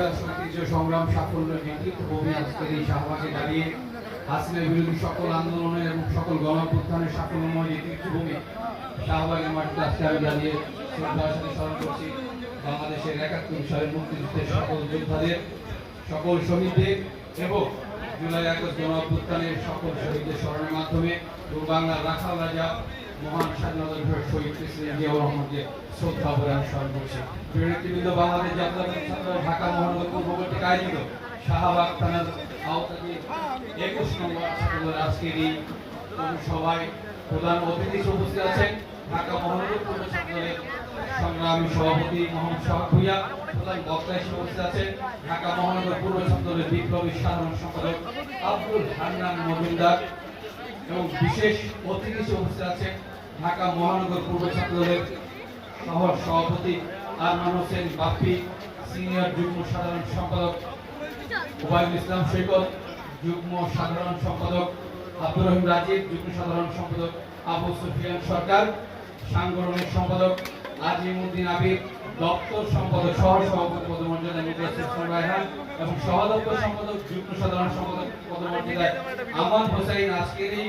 ইতিহাস ঐতিহ্য সংগ্রাম সাফল্য নেতৃত্ব আজকের এই শাহবাগে দাঁড়িয়ে হাসিনা বিরোধী সকল আন্দোলনের এবং সকল গণঅভ্যুত্থানের সাফল্যময় নেতৃত্ব ভূমি শাহবাগের মাটিতে আজকে আমি দাঁড়িয়ে শ্রদ্ধার সাথে স্মরণ করছি। বাংলাদেশের একাত্তর সালের মুক্তিযুদ্ধের সকল যোদ্ধাদের, সকল শহীদদের এবং জুলাই আগস্ট গণ সকল শহীদদের স্মরণের মাধ্যমে বাংলার রাখাল রাজা মহান স্বাধীনতা শহীদ প্রেসিডেন্ট জিয়াউর রহমানকে শ্রদ্ধা আমি স্মরণ করছি নেতৃবৃন্দ বাংলাদেশ ছাত্র ঢাকা মহানগর পূর্ব কর্তৃক আয়োজিত শাহবাগ থানার আওতাধীন একুশ নম্বর আজকের এই সভায় প্রধান অতিথি উপস্থিত আছেন ঢাকা মহানগর পূর্ব ছাত্রদলের সংগ্রামী সভাপতি মোহাম্মদ শাহ ভুইয়া প্রধান বক্তা হিসেবে উপস্থিত আছেন ঢাকা মহানগর পূর্ব ছাত্রদলের বিপ্লবী সাধারণ সম্পাদক আব্দুল হান্নান মজুমদার এবং বিশেষ অতিথি হিসেবে উপস্থিত আছেন ঢাকা মহানগর পূর্ব ছাত্রদলের শহর সভাপতি আরমান হোসেন বাপ্পি, সিনিয়র যুগ্ম সাধারণ সম্পাদক ওবায়দুল ইসলাম সৈকত যুগ্ম সাধারণ সম্পাদক আব্দুর রহিম রাজীব, যুগ্ম সাধারণ সম্পাদক আবু সুফিয়ান সরকার, সাংগঠনিক সম্পাদক আজিমউদ্দিন আবির, দপ্তর সম্পাদক সহ সভাপতি পদমর্যাদায় মির্জা ইসলাম রায়হান এবং সহদপ্তর সম্পাদক, যুগ্ম সাধারণ সম্পাদক পদমর্যাদায় আমান হোসাইন। আজকের এই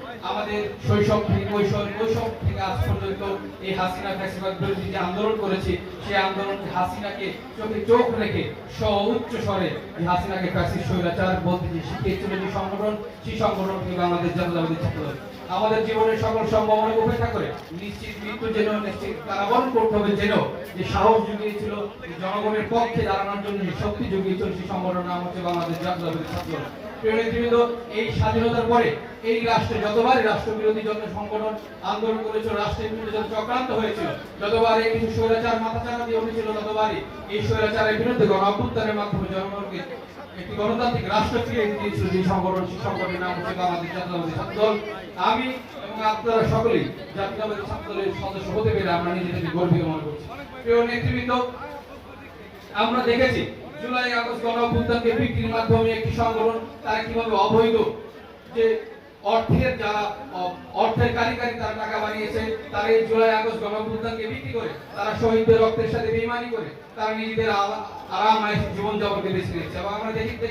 আমাদের শৈশব থেকে, কৈশোর কৈশোর থেকে আজ পর্যন্ত এই হাসিনা ফ্যাসিবাদ বিরোধী যে আন্দোলন করেছি, সেই আন্দোলন হাসিনাকে চোখে চোখ রেখে উচ্চ স্বরে হাসিনাকে ফ্যাসিস্ট স্বৈরাচার বলতে যে শিখিয়েছিল যে সংগঠন, সেই সংগঠন থেকে বাংলাদেশ জাতীয়তাবাদী ছাত্রদল আমাদের জীবনের সকল সম্ভাবনা উপেক্ষা করে নিশ্চিত মৃত্যু যেন, নিশ্চিত কারাবরণ করতে হবে যেন, যে সাহস জুগিয়েছিল জনগণের পক্ষে দাঁড়ানোর জন্য যে শক্তি জুগিয়েছিল, সেই সংগঠনের নাম হচ্ছে বাংলাদেশ জাতীয়তাবাদী ছাত্রদল প্রিয় এই স্বাধীনতার পরে এই রাষ্ট্রে যতবারই রাষ্ট্রবিরোধী যত সংগঠন আন্দোলন করেছিল, রাষ্ট্রের বিরুদ্ধে যত চক্রান্ত হয়েছিল, যতবার এই কিছু স্বৈরাচার মাথাচাড়া দিয়ে উঠেছিল, ততবারই এই স্বৈরাচারের বিরুদ্ধে গণ অভ্যুত্থানের মাধ্যমে জনগণকে একটি গণতান্ত্রিক রাষ্ট্র ফিরিয়ে দিয়েছিল যে সংগঠন, সেই সংগঠনের নাম হচ্ছে বাংলাদেশ জাতীয়তাবাদী ছাত্রদল আমি এবং আপনারা সকলেই জাতীয়তাবাদী ছাত্রদলের সদস্য হতে পেরে আমরা নিজেদেরকে গর্বিত মনে করছি। প্রিয় নেতৃবৃন্দ, আমরা দেখেছি জুলাই আগস্ট গণঅভ্যুত্থানকে বিক্রির মাধ্যমে একটি সংগঠন, তারা কীভাবে অবৈধ যে অর্থের যারা, অর্থের কারিগরি তারা টাকা বানিয়েছে, তারা এই জুলাই আগস্ট গণঅভ্যুত্থানকে বিক্রি করে, তারা শহীদদের রক্তের সাথে বেইমানি করে, তারা নিজেদের আরাম জীবন যাপন বেছে নিচ্ছে এবং আমরা দেখি